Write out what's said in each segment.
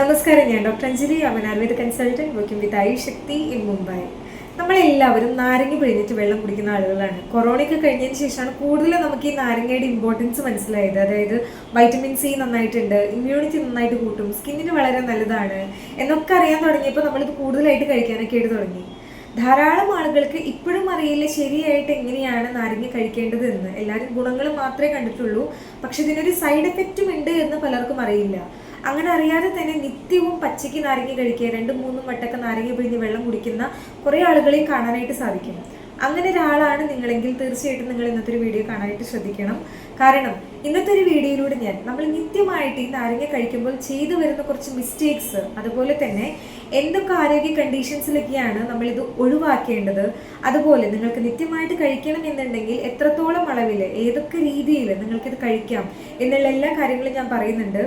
നമസ്കാരം ഞാൻ ഡോക്ടർ അഞ്ജലി. അവൻ Ayurveda consultant working with I Shakti in Mumbai നമ്മളെല്ലാവരും നാരങ്ങ പിഴിഞ്ഞിട്ട് വെള്ളം കുടിക്കുന്ന ആളുകളാണ്. കൊറോണയൊക്കെ കഴിഞ്ഞതിന് ശേഷമാണ് കൂടുതലും നമുക്ക് ഈ നാരങ്ങയുടെ ഇമ്പോർട്ടൻസ് മനസ്സിലായത്. അതായത് വൈറ്റമിൻ സി നന്നായിട്ടുണ്ട് ഇമ്മ്യൂണിറ്റി നന്നായിട്ട് കൂട്ടും സ്കിന്നിന് വളരെ നല്ലതാണ് എന്നൊക്കെ അറിയാൻ തുടങ്ങിയപ്പോൾ നമ്മളിത് കൂടുതലായിട്ട് കഴിക്കാനൊക്കെ ആയിട്ട് തുടങ്ങി. ധാരാളം ആളുകൾക്ക് ഇപ്പോഴും അറിയില്ല ശരിയായിട്ട് എങ്ങനെയാണ് നാരങ്ങ കഴിക്കേണ്ടത് എന്ന് എല്ലാവരും ഗുണങ്ങൾ മാത്രമേ കണ്ടിട്ടുള്ളൂ. പക്ഷെ ഇതിനൊരു സൈഡ് എഫക്റ്റും ഉണ്ട് എന്ന് പലർക്കും അറിയില്ല. അങ്ങനെ അറിയാതെ തന്നെ നിത്യവും പച്ചയ്ക്ക് നാരങ്ങ കഴിക്കുക രണ്ടും മൂന്നും വട്ടൊക്കെ നാരങ്ങ പിഴിഞ്ഞ് വെള്ളം കുടിക്കുന്ന കുറേ ആളുകളെയും കാണാനായിട്ട് സാധിക്കും. അങ്ങനെ ഒരാളാണ് നിങ്ങളെങ്കിൽ തീർച്ചയായിട്ടും നിങ്ങൾ ഇന്നത്തെ ഒരു വീഡിയോ കാണാനായിട്ട് ശ്രദ്ധിക്കണം. കാരണം ഇന്നത്തെ ഒരു വീഡിയോയിലൂടെ ഞാൻ നമ്മൾ നിത്യമായിട്ട് ഈ നാരങ്ങ കഴിക്കുമ്പോൾ ചെയ്തു വരുന്ന കുറച്ച് മിസ്റ്റേക്സ് അതുപോലെ തന്നെ എന്തൊക്കെ ആരോഗ്യ കണ്ടീഷൻസിലൊക്കെയാണ് നമ്മളിത് ഒഴിവാക്കേണ്ടത് അതുപോലെ നിങ്ങൾക്ക് നിത്യമായിട്ട് കഴിക്കണം എന്നുണ്ടെങ്കിൽ എത്രത്തോളം അളവിൽ ഏതൊക്കെ രീതിയിൽ നിങ്ങൾക്കിത് കഴിക്കാം എന്നുള്ള എല്ലാ കാര്യങ്ങളും ഞാൻ പറയുന്നുണ്ട്.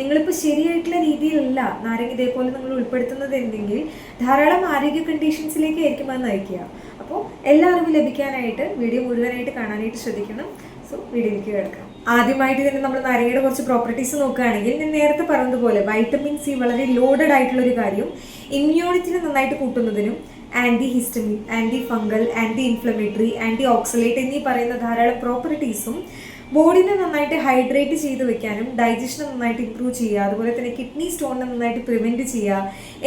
നിങ്ങളിപ്പോൾ ശരിയായിട്ടുള്ള രീതിയിലല്ല നാരങ്ങ ഇതേപോലെ നിങ്ങൾ ഉൾപ്പെടുത്തുന്നത് എന്തെങ്കിൽ ധാരാളം ആരോഗ്യ കണ്ടീഷൻസിലേക്ക് ആയിരിക്കും അത് നയിക്കുക. അപ്പോൾ എല്ലാ അറിവും ലഭിക്കാനായിട്ട് വീഡിയോ മുഴുവനായിട്ട് കാണാനായിട്ട് ശ്രദ്ധിക്കണം. സോ വീഡിയോയിലേക്ക് കിടക്കാം. ആദ്യമായിട്ട് തന്നെ നമ്മൾ നാരങ്ങയുടെ കുറച്ച് പ്രോപ്പർട്ടീസ് നോക്കുകയാണെങ്കിൽ ഞാൻ നേരത്തെ പറഞ്ഞതുപോലെ വൈറ്റമിൻ സി വളരെ ലോഡഡ് ആയിട്ടുള്ള ഒരു കാര്യം ഇമ്മ്യൂണിറ്റിനെ നന്നായിട്ട് കൂട്ടുന്നതിനും anti histamine anti fungal anti inflammatory anti oxalate എന്നീ പറയുന്ന ധാരാളം പ്രോപ്പർട്ടീസും ബോഡിനെ നന്നായിട്ട് ഹൈഡ്രേറ്റ് ചെയ്ത് വെക്കാനും ഡൈജഷൻ നന്നായിട്ട് ഇമ്പ്രൂവ് ചെയ്യുക അതുപോലെ തന്നെ കിഡ്നി സ്റ്റോണിനെ നന്നായിട്ട് പ്രിവെന്റ് ചെയ്യുക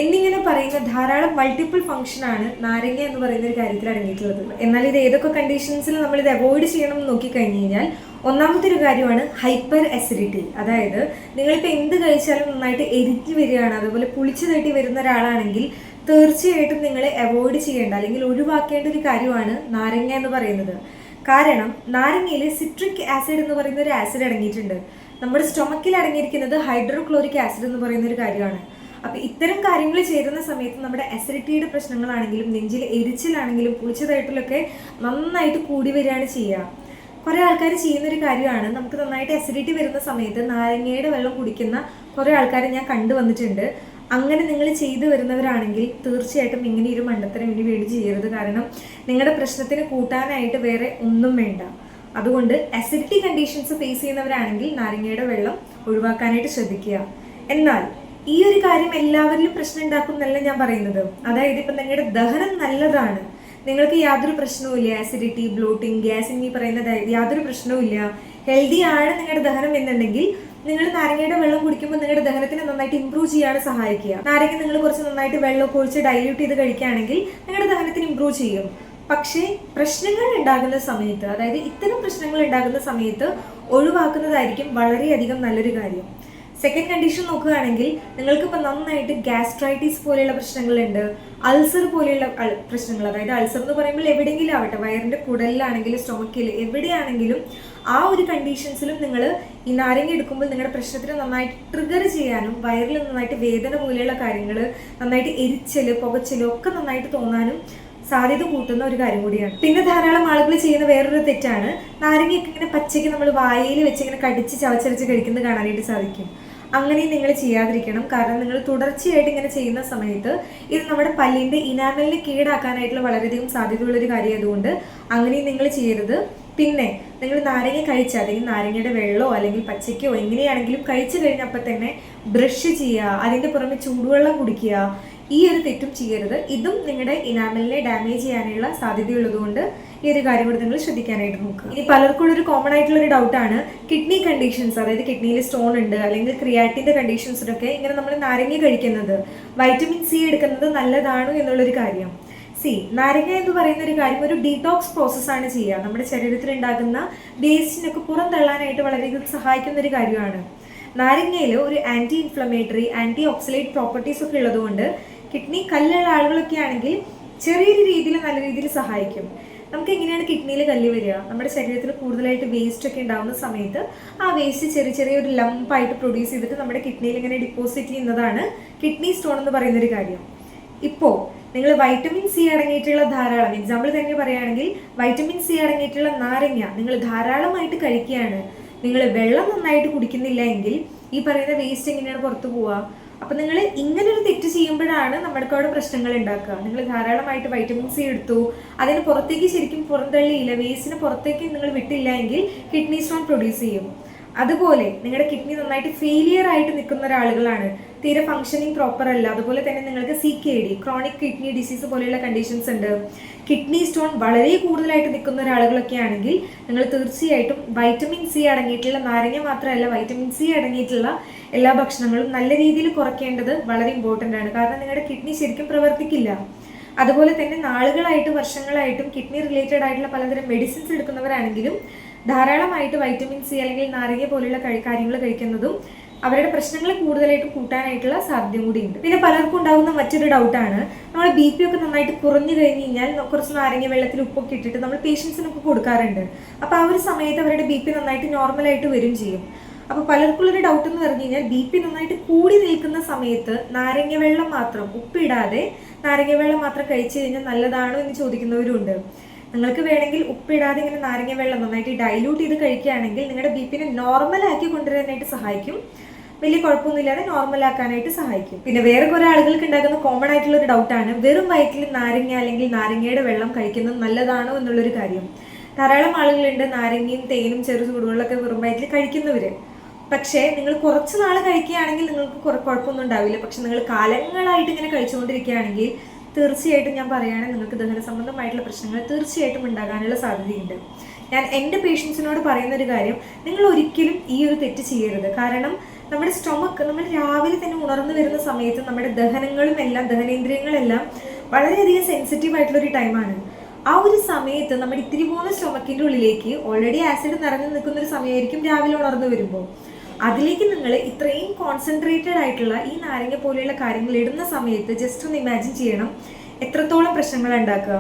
എന്നിങ്ങനെ പറയുന്ന ധാരാളം മൾട്ടിപ്പിൾ ഫംഗ്ഷനാണ് നാരങ്ങ എന്ന് പറയുന്ന ഒരു കാര്യത്തിൽ അടങ്ങിയിട്ടുള്ളത്. എന്നാൽ ഇത് ഏതൊക്കെ കണ്ടീഷൻസിൽ നമ്മൾ ഇത് അവോയ്ഡ് ചെയ്യണം എന്ന് നോക്കിക്കഴിഞ്ഞ് കഴിഞ്ഞാൽ ഒന്നാമത്തെ ഒരു കാര്യമാണ് ഹൈപ്പർ അസിഡിറ്റി അതായത് നിങ്ങളിപ്പോൾ എന്ത് കഴിച്ചാലും നന്നായിട്ട് എരിഞ്ഞു വരികയാണ് അതുപോലെ പുളിച്ചു തട്ടി വരുന്ന ഒരാളാണെങ്കിൽ തീർച്ചയായിട്ടും നിങ്ങൾ അവോയ്ഡ് ചെയ്യേണ്ട അല്ലെങ്കിൽ ഒഴിവാക്കേണ്ട ഒരു കാര്യമാണ് നാരങ്ങ എന്ന് പറയുന്നത്. കാരണം നാരങ്ങയിൽ സിട്രിക് ആസിഡ് എന്ന് പറയുന്ന ഒരു ആസിഡ് അടങ്ങിയിട്ടുണ്ട്. നമ്മുടെ സ്റ്റൊമക്കിൽ അടങ്ങിയിരിക്കുന്നത് ഹൈഡ്രോക്ലോറിക് ആസിഡ് എന്ന് പറയുന്ന ഒരു കാര്യമാണ്. അപ്പോൾ ഇത്തരം കാര്യങ്ങൾ ചേരുന്ന സമയത്ത് നമ്മുടെ അസിഡിറ്റിയുടെ പ്രശ്നങ്ങളാണെങ്കിലും നെഞ്ചിൽ എരിച്ചിലാണെങ്കിലും പൂച്ചതായിട്ടിലൊക്കെ നന്നായിട്ട് കൂടി വരികയാണ് ചെയ്യുക. കുറേ ആൾക്കാർ ചെയ്യുന്ന ഒരു കാര്യമാണ് നമുക്ക് നന്നായിട്ട് അസിഡിറ്റി വരുന്ന സമയത്ത് നാരങ്ങയുടെ വെള്ളം കുടിക്കുന്ന കുറേ ആൾക്കാരെ ഞാൻ കണ്ടുവന്നിട്ടുണ്ട്. അങ്ങനെ നിങ്ങൾ ചെയ്തു വരുന്നവരാണെങ്കിൽ തീർച്ചയായിട്ടും ഇങ്ങനെ ഒരു മണ്ടത്തരം ഇനി വേണ്ടി ചെയ്യരുത്. കാരണം നിങ്ങളുടെ പ്രശ്നത്തിന് കൂട്ടാനായിട്ട് വേറെ ഒന്നും വേണ്ട. അതുകൊണ്ട് അസിഡിറ്റി കണ്ടീഷൻസ് ഫേസ് ചെയ്യുന്നവരാണെങ്കിൽ നാരങ്ങയുടെ വെള്ളം ഒഴിവാക്കാനായിട്ട് ശ്രദ്ധിക്കുക. എന്നാൽ ഈ ഒരു കാര്യം എല്ലാവരിലും പ്രശ്നം ഉണ്ടാക്കും എന്നല്ല ഞാൻ പറയുന്നത്. അതായത് ഇപ്പം നിങ്ങളുടെ ദഹനം നല്ലതാണ്. നിങ്ങൾക്ക് യാതൊരു പ്രശ്നവുമില്ല ആസിഡിറ്റി ബ്ലോട്ടിങ് ഗ്യാസ് എന്നീ പറയുന്നത് യാതൊരു പ്രശ്നവുമില്ല ഹെൽത്തി ആണ് നിങ്ങളുടെ ദഹനം എന്നുണ്ടെങ്കിൽ നിങ്ങൾ നാരങ്ങയുടെ വെള്ളം കുടിക്കുമ്പോൾ നിങ്ങളുടെ ദഹനത്തിന് നന്നായിട്ട് ഇംപ്രൂവ് ചെയ്യാൻ സഹായിക്കുക. നാരങ്ങ നിങ്ങൾ കുറച്ച് നന്നായിട്ട് വെള്ളം ഒഴിച്ച് ഡൈല്യൂട്ട് ചെയ്ത് കഴിക്കുകയാണെങ്കിൽ നിങ്ങളുടെ ദഹനത്തിന് ഇംപ്രൂവ് ചെയ്യും. പക്ഷേ പ്രശ്നങ്ങൾ ഉണ്ടാകുന്ന സമയത്ത് അതായത് ഇത്തരം പ്രശ്നങ്ങൾ ഉണ്ടാകുന്ന സമയത്ത് ഒഴിവാക്കുന്നതായിരിക്കും വളരെയധികം നല്ലൊരു കാര്യം. സെക്കൻഡ് കണ്ടീഷൻ നോക്കുകയാണെങ്കിൽ നിങ്ങൾക്ക് നിങ്ങൾക്കിപ്പോൾ നന്നായിട്ട് ഗ്യാസ്ട്രൈറ്റിസ് പോലെയുള്ള പ്രശ്നങ്ങളുണ്ട് അൾസർ പോലെയുള്ള പ്രശ്നങ്ങൾ അതായത് അൾസർ എന്ന് പറയുമ്പോൾ എവിടെയെങ്കിലും ആവട്ടെ വയറിന്റെ കുടലിലാണെങ്കിലും സ്റ്റൊമക്കിൽ എവിടെയാണെങ്കിലും ആ ഒരു കണ്ടീഷൻസിലും നിങ്ങൾ ഈ നാരങ്ങ എടുക്കുമ്പോൾ നിങ്ങളുടെ പ്രശ്നത്തിന് നന്നായിട്ട് ട്രിഗർ ചെയ്യാനും വയറിൽ നന്നായിട്ട് വേദന പോലെയുള്ള കാര്യങ്ങൾ നന്നായിട്ട് എരിച്ചൽ പുകച്ചൽ ഒക്കെ നന്നായിട്ട് തോന്നാനും സാധ്യത കൂട്ടുന്ന ഒരു കാര്യം കൂടിയാണ്. പിന്നെ ധാരാളം ആളുകൾ ചെയ്യുന്ന വേറൊരു തെറ്റാണ്. നാരങ്ങയൊക്കെ ഇങ്ങനെ പച്ചയ്ക്ക് നമ്മൾ വായയിൽ വെച്ച് ഇങ്ങനെ കടിച്ച് ചവച്ചരച്ച് കഴിക്കുന്നത് കാണാനായിട്ട് സാധിക്കും. അങ്ങനെ നിങ്ങൾ ചെയ്യാതിരിക്കണം. കാരണം നിങ്ങൾ തുടർച്ചയായിട്ട് ഇങ്ങനെ ചെയ്യുന്ന സമയത്ത് ഇത് നമ്മുടെ പല്ലിന്റെ ഇനാമലിനെ കീടാക്കാനായിട്ടുള്ള വളരെയധികം സാധ്യതയുള്ള ഒരു കാര്യമായതുകൊണ്ട് അങ്ങനെ നിങ്ങൾ ചെയ്യരുത്. പിന്നെ നിങ്ങൾ നാരങ്ങ കഴിച്ച അല്ലെങ്കിൽ നാരങ്ങയുടെ വെള്ളമോ അല്ലെങ്കിൽ പച്ചയ്ക്കോ എങ്ങനെയാണെങ്കിലും കഴിച്ചു കഴിഞ്ഞപ്പോൾ തന്നെ ബ്രഷ് ചെയ്യുക അതിന്റെ പുറമെ ചൂടുവെള്ളം കുടിക്കുക. ഈ ഒരു തെറ്റും ചെയ്യരുത്. ഇതും നിങ്ങളുടെ ഇനാമലിനെ ഡാമേജ് ചെയ്യാനുള്ള സാധ്യതയുള്ളതുകൊണ്ട് ഈ ഒരു കാര്യം കൂടി നിങ്ങൾ ശ്രദ്ധിക്കാനായിട്ട് നോക്കുക. ഇനി പലർക്കും ഒരു കോമൺ ആയിട്ടുള്ള ഒരു ഡൗട്ടാണ് കിഡ്നി കണ്ടീഷൻസ് അതായത് കിഡ്നിയിൽ സ്റ്റോൺ ഉണ്ട് അല്ലെങ്കിൽ ക്രിയാറ്റിന്റെ കണ്ടീഷൻസിലൊക്കെ ഇങ്ങനെ നമ്മൾ നാരങ്ങ കഴിക്കുന്നത്. വൈറ്റമിൻ സി എടുക്കുന്നത് നല്ലതാണോ എന്നുള്ളൊരു കാര്യം. സി നാരങ്ങ എന്ന് പറയുന്ന ഒരു കാര്യം ഒരു ഡീടോക്സ് പ്രോസസ്സാണ് ചെയ്യുക. നമ്മുടെ ശരീരത്തിൽ ഉണ്ടാകുന്ന വേസ്റ്റിനൊക്കെ പുറന്തള്ളാനായിട്ട് വളരെയധികം സഹായിക്കുന്ന ഒരു കാര്യമാണ്. നാരങ്ങയിൽ ഒരു anti inflammatory anti oxalate properties ഒക്കെ ഉള്ളതുകൊണ്ട് കിഡ്നി കല്ലുള്ള ആളുകളൊക്കെ ആണെങ്കിൽ ചെറിയൊരു രീതിയിൽ നല്ല രീതിയിൽ സഹായിക്കും. നമുക്ക് എങ്ങനെയാണ് കിഡ്നിയിൽ കല്ല് വരിക? നമ്മുടെ ശരീരത്തിൽ കൂടുതലായിട്ട് വേസ്റ്റ് ഒക്കെ ഉണ്ടാകുന്ന സമയത്ത് ആ വേസ്റ്റ് ചെറിയ ചെറിയ ഒരു ലംപായിട്ട് പ്രൊഡ്യൂസ് ചെയ്തിട്ട് നമ്മുടെ കിഡ്നിയിൽ ഇങ്ങനെ ഡിപ്പോസിറ്റ് ചെയ്യുന്നതാണ് കിഡ്നി സ്റ്റോൺ എന്ന് പറയുന്ന ഒരു കാര്യം. ഇപ്പോൾ നിങ്ങൾ വൈറ്റമിൻ സി അടങ്ങിയിട്ടുള്ള ധാരാളം എക്സാമ്പിൾ തന്നെ പറയുകയാണെങ്കിൽ വൈറ്റമിൻ സി അടങ്ങിയിട്ടുള്ള നാരങ്ങ നിങ്ങൾ ധാരാളമായിട്ട് കഴിക്കുകയാണ്. നിങ്ങൾ വെള്ളം നന്നായിട്ട് കുടിക്കുന്നില്ല എങ്കിൽ ഈ പറയുന്ന വേസ്റ്റ് എങ്ങനെയാണ് പുറത്തു പോവുക? അപ്പം നിങ്ങൾ ഇങ്ങനെ ഒരു തെറ്റ് ചെയ്യുമ്പോഴാണ് നമ്മുടെ അവിടെ പ്രശ്നങ്ങൾ ഉണ്ടാക്കുക. നിങ്ങൾ ധാരാളമായിട്ട് വൈറ്റമിൻ സി എടുത്തു അതിന് പുറത്തേക്ക് ശരിക്കും പുറന്തള്ളിയില്ല വേസ്റ്റിന് പുറത്തേക്ക് നിങ്ങൾ വിട്ടില്ല എങ്കിൽ കിഡ്നി സ്റ്റോൺ പ്രൊഡ്യൂസ് ചെയ്യും. അതുപോലെ നിങ്ങളുടെ കിഡ്നി നന്നായിട്ട് ഫെയിലിയർ ആയിട്ട് നിൽക്കുന്ന ഒരാളുകളാണ്. തീരെ ഫംഗ്ഷനിങ് പ്രോപ്പർ അല്ല. അതുപോലെ തന്നെ നിങ്ങൾക്ക് C K D chronic kidney disease പോലെയുള്ള കണ്ടീഷൻസ് ഉണ്ട്. കിഡ്നി സ്റ്റോൺ വളരെ കൂടുതലായിട്ട് നിൽക്കുന്ന ഒരാളുകളൊക്കെ ആണെങ്കിൽ നിങ്ങൾ തീർച്ചയായിട്ടും വൈറ്റമിൻ സി അടങ്ങിയിട്ടുള്ള നാരങ്ങ മാത്രമല്ല വൈറ്റമിൻ സി അടങ്ങിയിട്ടുള്ള എല്ലാ ഭക്ഷണങ്ങളും നല്ല രീതിയിൽ കുറയ്ക്കേണ്ടത് വളരെ ഇമ്പോർട്ടന്റ് ആണ്. കാരണം നിങ്ങളുടെ കിഡ്നി ശരിക്കും പ്രവർത്തിക്കില്ല. അതുപോലെ തന്നെ നാളുകളായിട്ടും വർഷങ്ങളായിട്ടും കിഡ്നി റിലേറ്റഡ് ആയിട്ടുള്ള പലതരം മെഡിസിൻസ് എടുക്കുന്നവരാണെങ്കിലും ധാരാളമായിട്ട് വൈറ്റമിൻ സി അല്ലെങ്കിൽ നാരങ്ങ പോലെയുള്ള കാര്യങ്ങൾ കഴിക്കുന്നതും അവരുടെ പ്രശ്നങ്ങൾ കൂടുതലായിട്ടും കൂട്ടാനായിട്ടുള്ള സാധ്യതയും കൂടിയുണ്ട്. പിന്നെ പലർക്കും ഉണ്ടാകുന്ന മറ്റൊരു ഡൗട്ടാണ് നമ്മൾ ബി പി ഒക്കെ നന്നായിട്ട് കുറഞ്ഞു കഴിഞ്ഞ് കഴിഞ്ഞാൽ കുറച്ച് നാരങ്ങ വെള്ളത്തിൽ ഉപ്പൊക്കെ ഇട്ടിട്ട് നമ്മൾ പേഷ്യൻസിനൊക്കെ കൊടുക്കാറുണ്ട്. അപ്പോൾ ആ ഒരു സമയത്ത് അവരുടെ ബി പി നന്നായിട്ട് നോർമലായിട്ട് വരും ചെയ്യും. അപ്പോൾ പലർക്കുള്ളൊരു ഡൗട്ട് എന്ന് പറഞ്ഞു കഴിഞ്ഞാൽ ബി പി നന്നായിട്ട് കൂടി നിൽക്കുന്ന സമയത്ത് നാരങ്ങ വെള്ളം മാത്രം ഉപ്പിടാതെ നാരങ്ങ വെള്ളം മാത്രം കഴിച്ചു കഴിഞ്ഞാൽ നല്ലതാണോ എന്ന് ചോദിക്കുന്നവരുണ്ട്. നിങ്ങൾക്ക് വേണമെങ്കിൽ ഉപ്പിടാതെ ഇങ്ങനെ നാരങ്ങ വെള്ളം നന്നായിട്ട് ഡൈല്യൂട്ട് ചെയ്ത് കഴിക്കുകയാണെങ്കിൽ നിങ്ങളുടെ ബി പിനെ നോർമലാക്കി കൊണ്ടുവരാനായിട്ട് സഹായിക്കും. വലിയ കുഴപ്പമൊന്നുമില്ലാതെ നോർമലാക്കാനായിട്ട് സഹായിക്കും. പിന്നെ വേറെ കുറെ ആളുകൾക്ക് ഉണ്ടാകുന്ന കോമൺ ആയിട്ടുള്ള ഒരു ഡൗട്ടാണ് വെറും വയറ്റിൽ നാരങ്ങ അല്ലെങ്കിൽ നാരങ്ങയുടെ വെള്ളം കഴിക്കുന്നത് നല്ലതാണോ എന്നുള്ളൊരു കാര്യം. ധാരാളം ആളുകളുണ്ട് നാരങ്ങയും തേനും ചെറു ചൂടുകളൊക്കെ വെറും വയറ്റിൽ കഴിക്കുന്നവര്. പക്ഷേ നിങ്ങൾ കുറച്ച് നാൾ കഴിക്കുകയാണെങ്കിൽ നിങ്ങൾക്ക് കുഴപ്പമൊന്നും ഉണ്ടാവില്ല. പക്ഷെ നിങ്ങൾ കാലങ്ങളായിട്ട് ഇങ്ങനെ കഴിച്ചുകൊണ്ടിരിക്കുകയാണെങ്കിൽ തീർച്ചയായിട്ടും ഞാൻ പറയുകയാണെങ്കിൽ നിങ്ങൾക്ക് ദഹന സംബന്ധമായിട്ടുള്ള പ്രശ്നങ്ങൾ തീർച്ചയായിട്ടും ഉണ്ടാകാനുള്ള സാധ്യതയുണ്ട്. ഞാൻ എന്റെ പേഷ്യൻസിനോട് പറയുന്ന ഒരു കാര്യം നിങ്ങൾ ഒരിക്കലും ഈ ഒരു തെറ്റ് ചെയ്യരുത്. കാരണം നമ്മുടെ സ്റ്റൊമക്ക് നമ്മൾ രാവിലെ തന്നെ ഉണർന്നു വരുന്ന സമയത്ത് നമ്മുടെ ദഹനങ്ങളും എല്ലാം ദഹനേന്ദ്രിയങ്ങളെല്ലാം വളരെയധികം സെൻസിറ്റീവ് ആയിട്ടുള്ള ഒരു ടൈമാണ് ആ ഒരു സമയത്ത് നമ്മുടെ ഇത്തിരി പോകുന്ന സ്റ്റൊമക്കിന്റെ ഉള്ളിലേക്ക് ഓൾറെഡി ആസിഡ് നിറഞ്ഞു നിൽക്കുന്ന ഒരു സമയമായിരിക്കും രാവിലെ ഉണർന്നു വരുമ്പോൾ. അതിലേക്ക് നിങ്ങൾ ഇത്രയും കോൺസെൻട്രേറ്റഡ് ആയിട്ടുള്ള ഈ നാരങ്ങ പോലെയുള്ള കാര്യങ്ങൾ ഇടുന്ന സമയത്ത് ജസ്റ്റ് ഒന്ന് ഇമാജിൻ ചെയ്യണം. എത്രത്തോളം പ്രശ്നങ്ങൾ ഉണ്ടാക്കുക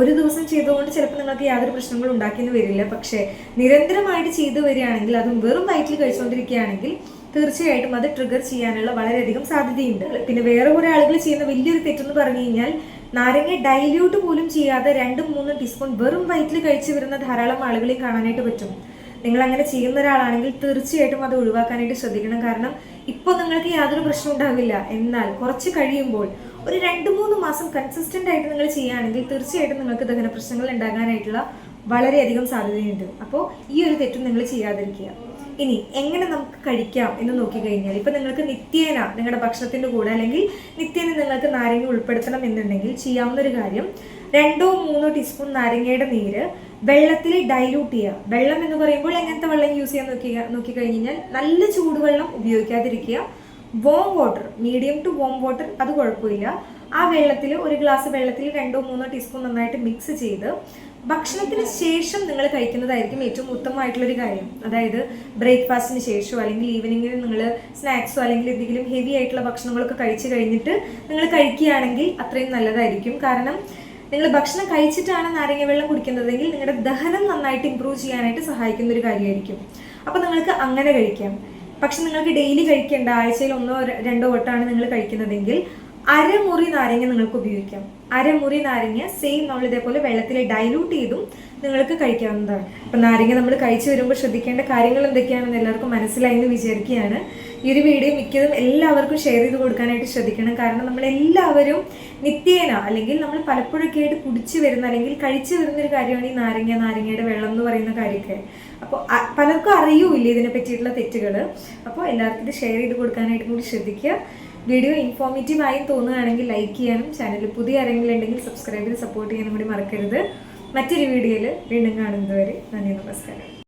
ഒരു ദിവസം ചെയ്തുകൊണ്ട് ചിലപ്പോൾ നിങ്ങൾക്ക് യാതൊരു പ്രശ്നങ്ങളും ഉണ്ടാക്കിയെന്ന് വരില്ല. പക്ഷേ നിരന്തരമായിട്ട് ചെയ്തു വരികയാണെങ്കിൽ അതും വെറും വയറ്റിൽ കഴിച്ചുകൊണ്ടിരിക്കുകയാണെങ്കിൽ തീർച്ചയായിട്ടും അത് ട്രിഗർ ചെയ്യാനുള്ള വളരെയധികം സാധ്യതയുണ്ട്. പിന്നെ വേറെ കുറെ ആളുകൾ ചെയ്യുന്ന വലിയൊരു തെറ്റെന്ന് പറഞ്ഞു കഴിഞ്ഞാൽ നാരങ്ങ ഡൈല്യൂട്ട് പോലും ചെയ്യാതെ രണ്ടും മൂന്നും ടീസ്പൂൺ വെറും വയറ്റിൽ കഴിച്ചു വരുന്ന ധാരാളം ആളുകളെ കാണാനായിട്ട് പറ്റും. നിങ്ങൾ അങ്ങനെ ചെയ്യുന്ന ഒരാളാണെങ്കിൽ തീർച്ചയായിട്ടും അത് ഒഴിവാക്കാനായിട്ട് ശ്രദ്ധിക്കണം. കാരണം ഇപ്പോൾ നിങ്ങൾക്ക് യാതൊരു പ്രശ്നം ഉണ്ടാവില്ല. എന്നാൽ കുറച്ച് കഴിയുമ്പോൾ ഒരു രണ്ട് മൂന്ന് മാസം കൺസിസ്റ്റന്റ് ആയിട്ട് നിങ്ങൾ ചെയ്യുകയാണെങ്കിൽ തീർച്ചയായിട്ടും നിങ്ങൾക്ക് ദഹന പ്രശ്നങ്ങൾ ഉണ്ടാകാനായിട്ടുള്ള വളരെയധികം സാധ്യതയുണ്ട്. അപ്പോൾ ഈ ഒരു തെറ്റും നിങ്ങൾ ചെയ്യാതിരിക്കുക. ഇനി എങ്ങനെ നമുക്ക് കഴിക്കാം എന്ന് നോക്കിക്കഴിഞ്ഞാൽ ഇപ്പം നിങ്ങൾക്ക് നിത്യേന നിങ്ങളുടെ ഭക്ഷണത്തിന്റെ കൂടെ അല്ലെങ്കിൽ നിത്യേന നിങ്ങൾക്ക് നാരങ്ങ ഉൾപ്പെടുത്തണം എന്നുണ്ടെങ്കിൽ ചെയ്യാവുന്ന ഒരു കാര്യം രണ്ടോ മൂന്നോ ടീസ്പൂൺ നാരങ്ങയുടെ നീര് വെള്ളത്തിൽ ഡൈലൂട്ട് ചെയ്യുക. വെള്ളം എന്ന് പറയുമ്പോൾ എങ്ങനത്തെ വെള്ളം യൂസ് ചെയ്യാൻ നോക്കി നോക്കിക്കഴിഞ്ഞാൽ നല്ല ചൂടുവെള്ളം ഉപയോഗിക്കാതിരിക്കുക. Warm water medium to warm water അത് കുഴപ്പമില്ല. ആ വെള്ളത്തിൽ ഒരു ഗ്ലാസ് വെള്ളത്തിൽ രണ്ടോ മൂന്നോ ടീസ്പൂൺ നന്നായിട്ട് മിക്സ് ചെയ്ത് ഭക്ഷണത്തിന് ശേഷം നിങ്ങൾ കഴിക്കുന്നതായിരിക്കും ഏറ്റവും ഉത്തമമായിട്ടുള്ളൊരു കാര്യം. അതായത് ബ്രേക്ക്ഫാസ്റ്റിന് ശേഷമോ അല്ലെങ്കിൽ ഈവനിങ്ങിൽ നിങ്ങൾ സ്നാക്സോ അല്ലെങ്കിൽ എന്തെങ്കിലും ഹെവി ആയിട്ടുള്ള ഭക്ഷണങ്ങളൊക്കെ കഴിച്ചു കഴിഞ്ഞിട്ട് നിങ്ങൾ കഴിക്കുകയാണെങ്കിൽ അത്രയും നല്ലതായിരിക്കും. കാരണം നിങ്ങൾ ഭക്ഷണം കഴിച്ചിട്ടാണ് നാരങ്ങ വെള്ളം കുടിക്കുന്നതെങ്കിൽ നിങ്ങളുടെ ദഹനം നന്നായിട്ട് ഇമ്പ്രൂവ് ചെയ്യാനായിട്ട് സഹായിക്കുന്ന ഒരു കാര്യമായിരിക്കും. അപ്പോൾ നിങ്ങൾക്ക് അങ്ങനെ കഴിക്കാം. പക്ഷെ നിങ്ങൾക്ക് ഡെയിലി കഴിക്കേണ്ട ആഴ്ചയിൽ ഒന്നോ രണ്ടോ വട്ടമാണ് നിങ്ങൾ കഴിക്കുന്നതെങ്കിൽ അരമുറി നാരങ്ങ നിങ്ങൾക്ക് ഉപയോഗിക്കാം. അരമുറി നാരങ്ങ സെയിം നമ്മൾ ഇതേപോലെ വെള്ളത്തിൽ ഡൈലൂട്ട് ചെയ്തും നിങ്ങൾക്ക് കഴിക്കാവുന്നതാണ്. അപ്പം നാരങ്ങ നമ്മൾ കഴിച്ചു വരുമ്പോൾ ശ്രദ്ധിക്കേണ്ട കാര്യങ്ങൾ എന്തൊക്കെയാണെന്ന് എല്ലാവർക്കും മനസ്സിലായി എന്ന് വിചാരിക്കുകയാണ്. ഈ ഒരു വീഡിയോ മിക്കതും എല്ലാവർക്കും ഷെയർ ചെയ്ത് കൊടുക്കാനായിട്ട് ശ്രദ്ധിക്കണം. കാരണം നമ്മൾ എല്ലാവരും നിത്യേന അല്ലെങ്കിൽ നമ്മൾ പലപ്പോഴൊക്കെ ആയിട്ട് കുടിച്ചു വരുന്ന അല്ലെങ്കിൽ കഴിച്ചു വരുന്ന ഒരു കാര്യമാണ് ഈ നാരങ്ങ നാരങ്ങയുടെ വെള്ളം എന്ന് പറയുന്ന കാര്യമൊക്കെ. അപ്പോൾ പലർക്കും അറിയൂല്ലേ ഇതിനെ പറ്റിയിട്ടുള്ള തെറ്റുകൾ അപ്പോൾ എല്ലാവർക്കും ഇത് ഷെയർ ചെയ്ത് കൊടുക്കാനായിട്ട് കൂടി ശ്രദ്ധിക്കുക. വീഡിയോ ഇൻഫോർമേറ്റീവ് ആയി തോന്നുകയാണെങ്കിൽ ലൈക്ക് ചെയ്യാനും ചാനൽ പുതിയ ആരെങ്കിലും ഉണ്ടെങ്കിൽ സബ്സ്ക്രൈബ് ചെയ്ത് സപ്പോർട്ട് ചെയ്യാനും കൂടി മറക്കരുത്. മറ്റൊരു വീഡിയോയിൽ വീണ്ടും കാണുന്നതുവരെ നന്ദി നമസ്കാരം.